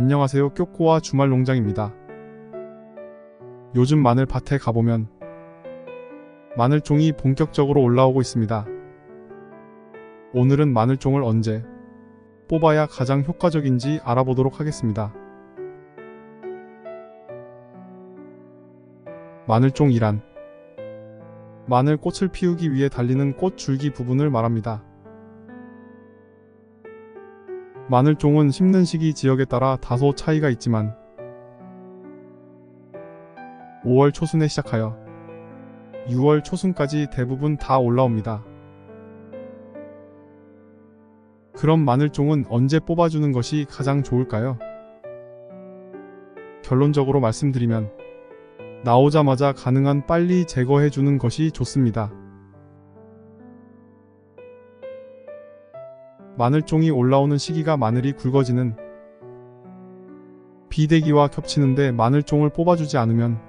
안녕하세요 쿄코와 주말 농장입니다. 요즘 마늘 밭에 가보면 마늘종이 본격적으로 올라오고 있습니다. 오늘은 마늘종을 언제 뽑아야 가장 효과적인지 알아보도록 하겠습니다. 마늘종이란 마늘 꽃을 피우기 위해 달리는 꽃 줄기 부분을 말합니다. 마늘종은 심는 시기 지역에 따라 다소 차이가 있지만 5월 초순에 시작하여 6월 초순까지 대부분 다 올라옵니다. 그럼 마늘종은 언제 뽑아주는 것이 가장 좋을까요? 결론적으로 말씀드리면 나오자마자 가능한 빨리 제거해주는 것이 좋습니다. 마늘종이 올라오는 시기가 마늘이 굵어지는 비대기와 겹치는데 마늘종을 뽑아주지 않으면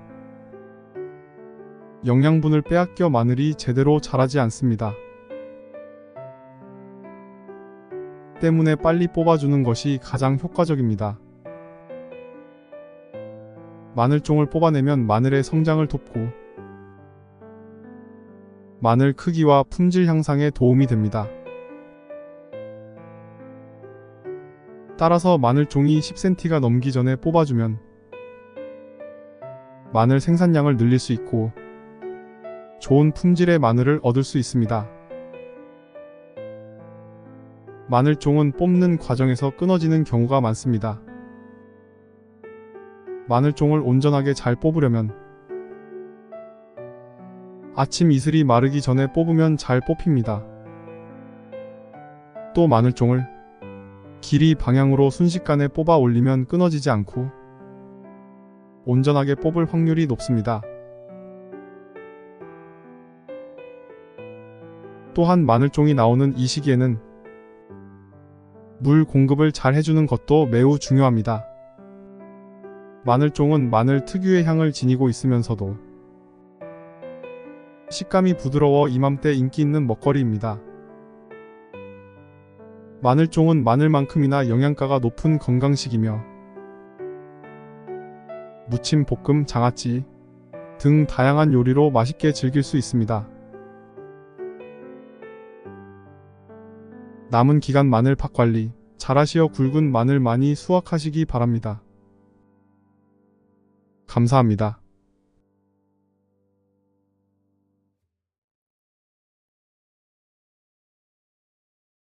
영양분을 빼앗겨 마늘이 제대로 자라지 않습니다. 때문에 빨리 뽑아주는 것이 가장 효과적입니다. 마늘종을 뽑아내면 마늘의 성장을 돕고 마늘 크기와 품질 향상에 도움이 됩니다. 따라서 마늘 종이 10cm가 넘기 전에 뽑아주면 마늘 생산량을 늘릴 수 있고 좋은 품질의 마늘을 얻을 수 있습니다. 마늘 종은 뽑는 과정에서 끊어지는 경우가 많습니다. 마늘 종을 온전하게 잘 뽑으려면 아침 이슬이 마르기 전에 뽑으면 잘 뽑힙니다. 또 마늘 종을 길이 방향으로 순식간에 뽑아 올리면 끊어지지 않고 온전하게 뽑을 확률이 높습니다. 또한 마늘종이 나오는 이 시기에는 물 공급을 잘 해주는 것도 매우 중요합니다. 마늘종은 마늘 특유의 향을 지니고 있으면서도 식감이 부드러워 이맘때 인기 있는 먹거리입니다. 마늘종은 마늘만큼이나 영양가가 높은 건강식이며 무침, 볶음, 장아찌 등 다양한 요리로 맛있게 즐길 수 있습니다. 남은 기간 마늘 팥 관리 잘하시어 굵은 마늘 많이 수확하시기 바랍니다. 감사합니다.